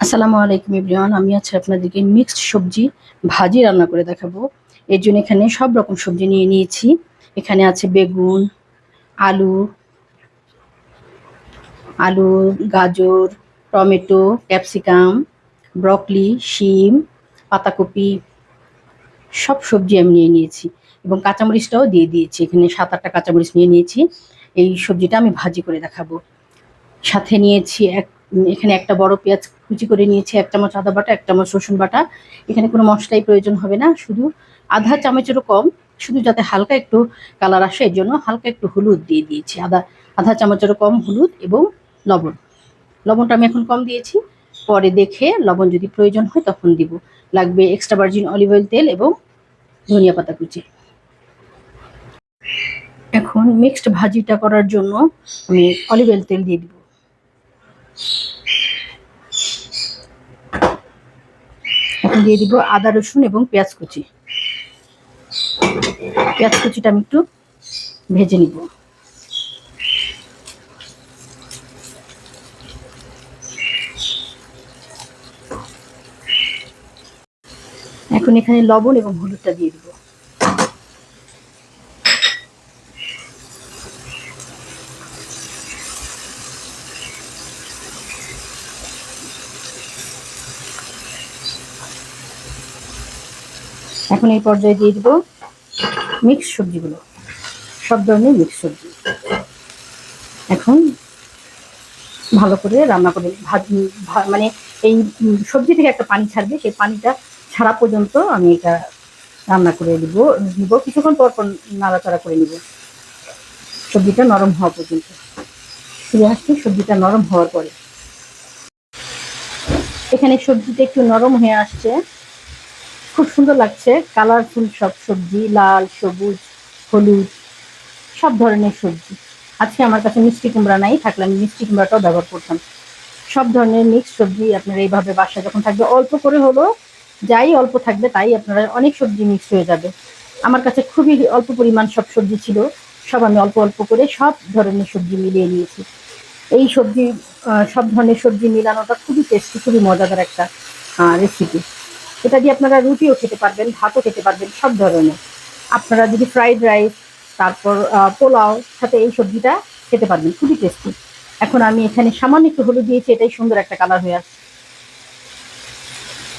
আসসালামু আলাইকুম ইব্রিয়ান আমি আছি আপনাদেরকে মিক্সড সবজি ভাজি রান্না করে দেখাবো। এর জন্য এখানে সব রকম সবজি নিয়ে নিয়েছি। এখানে আছে বেগুন, আলু আলু, গাজর, টমেটো, ক্যাপসিকাম, ব্রকলি, শিম, পাতাকপি, সব সবজি আমি নিয়ে নিয়েছি এবং কাঁচামরিচটাও দিয়ে দিয়েছি। এখানে সাত আটটা কাঁচামরিচ নিয়ে নিয়েছি। এই সবজিটা আমি ভাজি করে দেখাবো। সাথে নিয়েছি এক এখানে একটা বড় পেঁয়াজ কুচি করে নিয়েছি, এক চামচ আদা বাটা, এক চামচ রসুন বাটা। এখানে কোনো মশলাই প্রয়োজন হবে না, শুধু আধা চামচেরও কম, শুধু যাতে হালকা একটু কালার আসে, এর জন্য হালকা একটু হলুদ দিয়ে দিয়েছি। আধা আধা চামচেরও কম হলুদ এবং লবণ। লবণটা আমি এখন কম দিয়েছি, পরে দেখে লবণ যদি প্রয়োজন হয় তখন দিব। লাগবে এক্সট্রা ভার্জিন অলিভ অয়েল তেল এবং ধনিয়া পাতা কুচি। এখন মিক্সড ভাজিটা করার জন্য আমি অলিভ অয়েল তেল দিয়ে দিব। এখন দিয়ে দিব আদা, রসুন এবং পেঁয়াজ কুচি। পেঁয়াজ কুচিটা আমি একটু ভেজে নিব। এখন এখানে লবণ এবং হলুদটা দিয়ে দিব। এখন এই পর্যায়ে দিয়ে দিব মিক্স সবজিগুলো। সব ধরনের মিক্স সবজি। এখন ভালো করে রান্না করে ভাজ মানে এই সবজি থেকে একটা পানি ছাড়বে। সেই পানিটা ছাড়া পর্যন্ত আমি এটা রান্না করে দিব, নিব। কিছুক্ষণ পর পর নাড়াচাড়া করে নিব। সবজিটা নরম হওয়া পর্যন্ত। ফিরে আসছি সবজিটা নরম হওয়ার পরে। এখানে সবজিটা একটু নরম হয়ে আসছে। খুব সুন্দর লাগছে। কালারফুল সব সবজি, লাল, সবুজ, হলুদ, সব ধরনের সবজি। আজকে আমার কাছে মিষ্টি কুমড়া নাই, থাকলে আমি মিষ্টি কুমড়াটাও ব্যবহার করতাম। সব ধরনের মিক্স সবজি আপনারা এইভাবে বাসায় যখন থাকবে, অল্প করে হলো যাই অল্প থাকবে, তাই আপনারা অনেক সবজি মিক্স হয়ে যাবে। আমার কাছে খুবই অল্প পরিমাণ সব সবজি ছিল, সব আমি অল্প অল্প করে সব ধরনের সবজি মিলিয়ে নিয়েছি। এই সবজি সব ধরনের সবজি মিলানোটা খুবই টেস্টি খুবই মজাদার একটা রেসিপি এটা দিয়ে আপনারা রুটিও খেতে পারবেন, ভাতও খেতে পারবেন, সব ধরনের। আপনারা যদি ফ্রাইড রাইস তারপর পোলাও সাথে এই সবজিটা খেতে পারবেন, খুবই টেস্টি এখন আমি এখানে সামান্য একটু হলুদ দিয়েছি, এটাই সুন্দর একটা কালার হয়ে আসছে।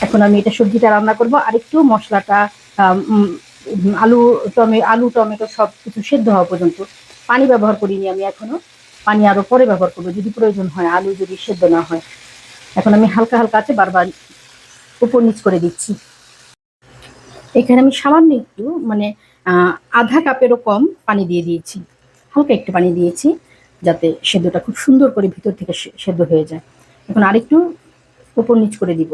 এখন আমি এটা সবজিটা রান্না করব, আর একটু মশলাটা আলু, টমে, আলু, টমেটো সব কিছু সেদ্ধ হওয়া পর্যন্ত। পানি ব্যবহার করিনি আমি এখনও, পানি আরও পরে ব্যবহার করব, যদি প্রয়োজন হয়, আলু যদি সেদ্ধ না হয়। এখন আমি হালকা হালকা আছে, বারবার উপর নিচ করে দিচ্ছি। এখানে আমি সামান্য একটু মানে আধা কাপেরও কম পানি দিয়ে দিয়েছি। হালকা একটু পানি দিয়েছি, যাতে সেদ্ধটা খুব সুন্দর করে ভিতর থেকে সেদ্ধ হয়ে যায়। এখন আরেকটু উপর নিচ করে দিব।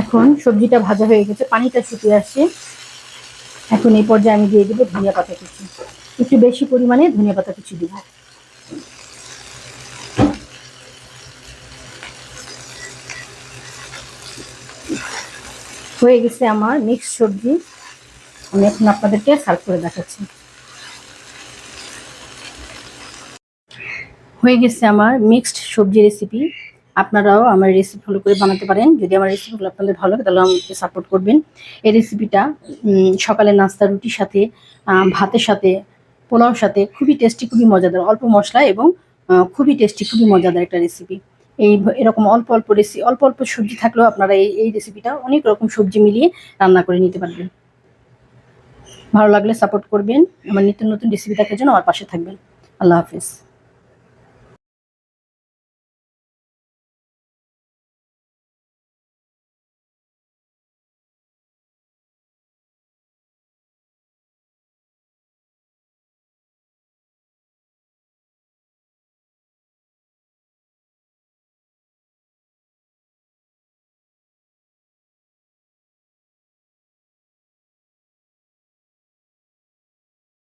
এখন সবজিটা ভাজা হয়ে গেছে, পানিটা শুকিয়ে আসছে। এখন এই পর্যায়ে আমি দিয়ে দেবো ধনিয়া পাতা কুচি। একটু বেশি পরিমাণে ধনিয়া পাতা কুচি দিব। হয়ে গেছে আমার মিক্স সবজি। আমি এখন আপনাদেরকে সার্ভ করে দেখাচ্ছি। হয়ে গেছে আমার মিক্সড সবজি রেসিপি আপনারাও আমার রেসিপি ফলো করে বানাতে পারেন। যদি আমার রেসিপিগুলো আপনাদের ভালো লাগে, তাহলে আমাকে সাপোর্ট করবেন। এই রেসিপিটা সকালে নাস্তা, রুটির সাথে ভাতের সাথে, পোলাওর সাথে খুবই টেস্টি খুবই মজাদার। অল্প মশলা এবং খুবই টেস্টি খুবই মজাদার একটা রেসিপি এই এরকম অল্প অল্প রেসি অল্প অল্প সবজি থাকলেও আপনারা এই এই রেসিপিটা অনেক রকম সবজি মিলিয়ে রান্না করে নিতে পারবেন। ভালো লাগলে সাপোর্ট করবেন। আমার নিত্য নতুন রেসিপি দেখার জন্য আমার পাশে থাকবেন। আল্লাহ হাফিজ।